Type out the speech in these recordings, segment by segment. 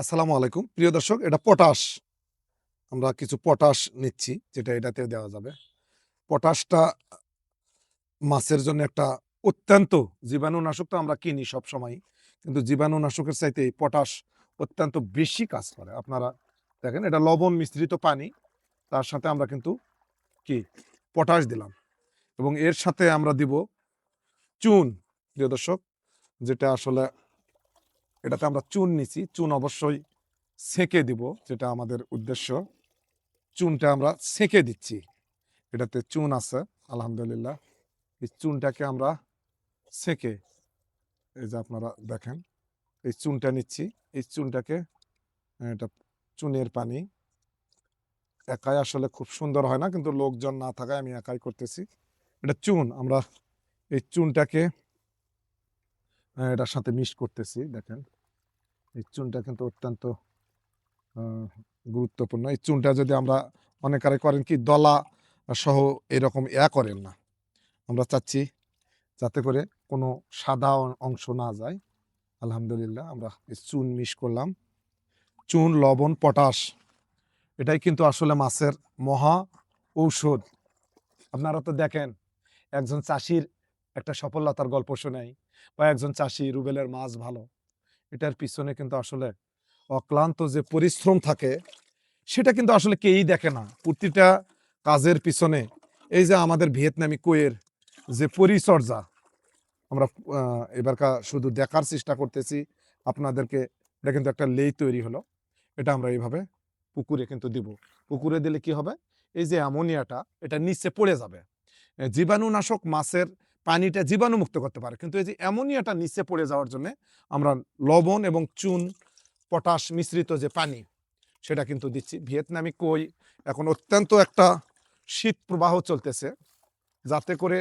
আসসালামু আলাইকুম। প্রিয় দর্শক, এটা পটাশ। আমরা কিছু পটাশ নিচ্ছি, যেটা এটাতে দেওয়া যাবে। পটাশটা মাছের জন্য একটা অত্যন্ত জীবাণুনাশক তো আমরা কিনি সব সময় কিন্তু জীবাণুনাশকের চাইতে এই পটাশ অত্যন্ত বেশি কাজ করে। আপনারা দেখেন, এটা লবণ মিশ্রিত পানি, তার সাথে আমরা কিন্তু কি? পটাশ দিলাম। এবং এর সাথে আমরা দিব চুন, প্রিয় দর্শক, যেটা আসলে এটাতে আমরা চুন নিছি। চুন অবশ্যই সেকে দিব, যেটা আমাদের উদ্দেশ্য। চুনটা আমরা সেকে দিচ্ছি। এটাতে চুন আছে, আলহামদুলিল্লাহ। এই চুনটাকে আমরা সেকে, এই যে আপনারা দেখেন, এই চুনটা নিচ্ছি। এই চুনটাকে এটা চুনের পানি। একাই আসলে খুব সুন্দর হয় না, কিন্তু লোকজন না থাকায় আমি একাই করতেছি। এটা চুন, আমরা এই চুনটাকে এটার সাথে মিক্স করতেছি, দেখেন। এই চুনটা কিন্তু অত্যন্ত গুরুত্বপূর্ণ। এই চুনটা যদি আমরা অনেকারে করেন কি, দলা সহ এরকম ইয়া করেন না। আমরা চাচ্ছি যাতে করে কোনো সাদা অংশ না যায়। আলহামদুলিল্লাহ, আমরা এই চুন মিশ করলাম। চুন, লবণ, পটাশ, এটাই কিন্তু আসলে মাছের মহা ঔষধ। আপনারা তো দেখেন, একজন চাষির একটা সফলতার গল্প শোনাই, বা একজন চাষি রুবেলের মাছ ভালো। এটার পিছনে কিন্তু আসলে অক্লান্ত যে পরিশ্রম থাকে, সেটা কিন্তু আসলে কেউই দেখে না। প্রতিটা কাজের পিছনে এই যে আমাদের ভিয়েতনামি কোয়ের যে পরিচর্যা, আমরা এবারকার শুধু দেখার চেষ্টা করতেছি, আপনাদেরকে, এটা কিন্তু একটা লেই তৈরি হলো। এটা আমরা এইভাবে পুকুরে কিন্তু দিব। পুকুরে দিলে কি হবে? এই যে অ্যামোনিয়াটা, এটা নিচে পড়ে যাবে। জীবাণুনাশক মাছের পানিটা জীবাণুমুক্ত করতে পারে। কিন্তু এই যে অ্যামোনিয়াটা নিচে পড়ে যাওয়ার জন্য আমরা লবণ এবং চুন, পটাশ মিশ্রিত যে পানি, সেটা কিন্তু দিচ্ছি। ভিয়েতনামি কই, এখন অত্যন্ত একটা শীত প্রবাহ চলতেছে। যাতে করে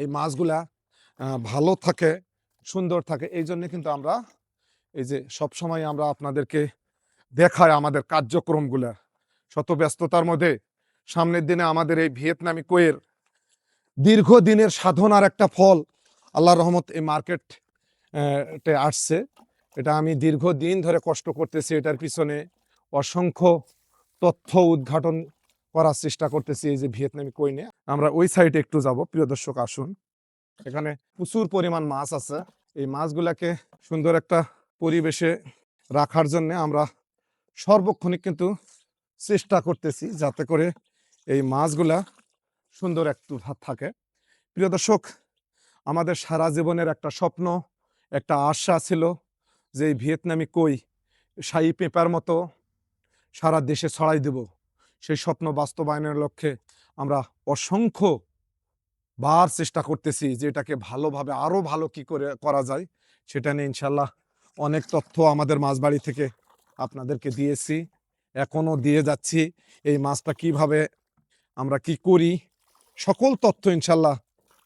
এই মাছগুলা ভালো থাকে, সুন্দর থাকে, এই জন্য কিন্তু আমরা এই যে সব সময় আমরা আপনাদেরকে দেখাই আমাদের কার্যক্রমগুলা। শত ব্যস্ততার মধ্যে সামনের দিনে আমাদের এই ভিয়েতনামি কোয়ের দীর্ঘদিনের সাধনার একটা ফল আল্লাহর রহমত এই মার্কেট আসছে। এটা আমি দীর্ঘদিন ধরে কষ্ট করতেছি, এটার পিছনে অসংখ্য তথ্য উদ্ঘাটন করার চেষ্টা করতেছি এই যে ভিয়েতনামি কইনে। আমরা ওই সাইডে একটু যাব, প্রিয় দর্শক, আসুন। এখানে প্রচুর পরিমাণ মাছ আছে। এই মাছগুলাকে সুন্দর একটা পরিবেশে রাখার জন্য আমরা সর্বক্ষণিক কিন্তু চেষ্টা করতেছি, যাতে করে এই মাছগুলা সুন্দর একটু থাকে। প্রিয় দর্শক, আমাদের সারা জীবনের একটা স্বপ্ন, একটা আশা ছিল যে এই ভিয়েতনামি কই, শাহী পেঁপার মতো সারা দেশে ছড়াই দেব। সেই স্বপ্ন বাস্তবায়নের লক্ষ্যে আমরা অসংখ্য বার চেষ্টা করতেছি যে এটাকে ভালোভাবে আরও ভালো কি করে করা যায়, সেটা নিয়ে ইনশাল্লাহ অনেক তথ্য আমাদের মাছবাড়ি থেকে আপনাদেরকে দিয়েছি। এখনও দিয়ে যাচ্ছি এই মাছটা কীভাবে আমরা কি করি সকল তথ্য ইনশাল্লাহ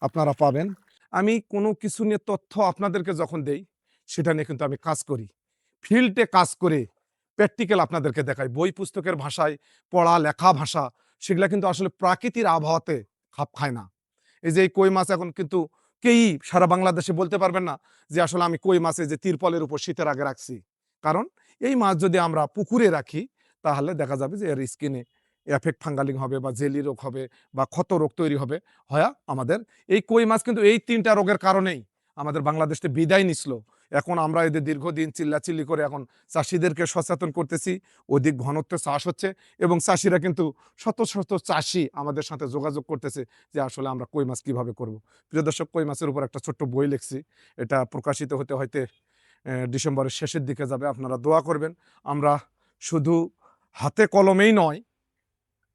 আপনারা পাবেন। আমি কোনো কিছু নিয়ে তথ্য আপনাদেরকে যখন দেই, সেটা নিয়ে কিন্তু আমি কাজ করি। ফিল্ডে কাজ করে প্র্যাকটিক্যাল আপনাদেরকে দেখাই। বই পুস্তকের ভাষায়, পড়া, লেখা ভাষা, সেগুলা কিন্তু আসলে প্রাকৃতির আবহাওয়াতে খাপ খায় না। এই যে এই কই মাছ এখন কিন্তু কেই সারা বাংলাদেশে বলতে পারবেন না যে আসলে আমি কই মাছে যে তিরপলের উপর শীতের আগে রাখছি। কারণ এই মাছ যদি আমরা পুকুরে রাখি, তাহলে দেখা যাবে যে এর স্কিনে এফেক্ট ফাঙ্গালিং হবে বা জেলি রোগ হবে বা ক্ষত রোগ তৈরি হবে, হয়া আমাদের এই কই মাছ কিন্তু এই তিনটা রোগের কারণেই আমাদের বাংলাদেশে বিদায় নিছিল এখন আমরা এদের দীর্ঘদিন চিল্লাচিল্লি করে এখন চাষিদেরকে সচেতন করতেছি, অধিক ঘনত্বে চাষ হচ্ছে এবং চাষিরা কিন্তু শত শত চাষি আমাদের সাথে যোগাযোগ করতেছে যে আসলে আমরা কই মাছ কীভাবে করব। প্রিয় দর্শক, কই মাছের উপর একটা ছোট্ট বই লিখছি। এটা প্রকাশিত হতে হয়তো ডিসেম্বরের শেষের দিকে যাবে। আপনারা দোয়া করবেন। আমরা শুধু হাতে কলমেই নয়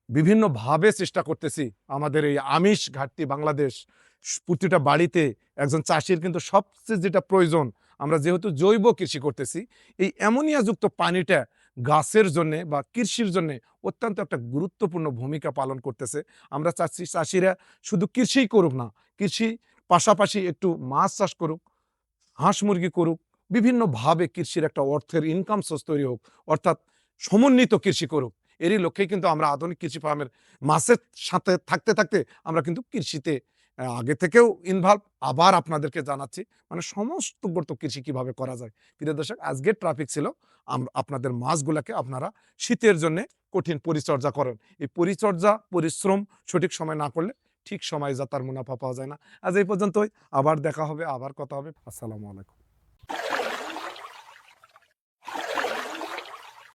বিভিন্নভাবে চেষ্টা করতেছি আমাদের এই আমিষ ঘাটতি বাংলাদেশ। প্রতিটা বাড়িতে একজন চাষির কিন্তু সবচেয়ে যেটা প্রয়োজন, আমরা যেহেতু জৈব কৃষি করতেছি, এই অ্যামোনিয়াযুক্ত পানিটা গাছের জন্য বা কৃষির জন্য অত্যন্ত একটা গুরুত্বপূর্ণ ভূমিকা পালন করতেছে। আমরা চাচ্ছি চাষিরা শুধু কৃষিই করুক না, কৃষি পাশাপাশি একটু মাছ চাষ করুক, হাঁস মুরগি করুক, বিভিন্নভাবে কৃষির একটা অর্থের ইনকাম সোর্স তৈরি হোক, অর্থাৎ সমন্বিত কৃষি করুক। এরই লক্ষ্যে কিন্তু আমরা আধুনিক কৃষি ফার্মের মাছের সাথে থাকতে থাকতে আমরা কিন্তু কৃষিতে আগে থেকেও ইনভলভ আবার আপনাদেরকে জানাচ্ছি মানে সমস্ত গর্ত কৃষি কীভাবে করা যায়। প্রিয় দর্শক, আজকের ট্রাফিক ছিল আপনাদের মাছগুলাকে আপনারা শীতের জন্য কঠিন পরিচর্যা করেন। এই পরিচর্যা, পরিশ্রম সঠিক সময় না করলে ঠিক সময় যা তার মুনাফা পাওয়া যায় না। আজ এই পর্যন্তই, আবার দেখা হবে, আবার কথা হবে। আসসালামু আলাইকুম।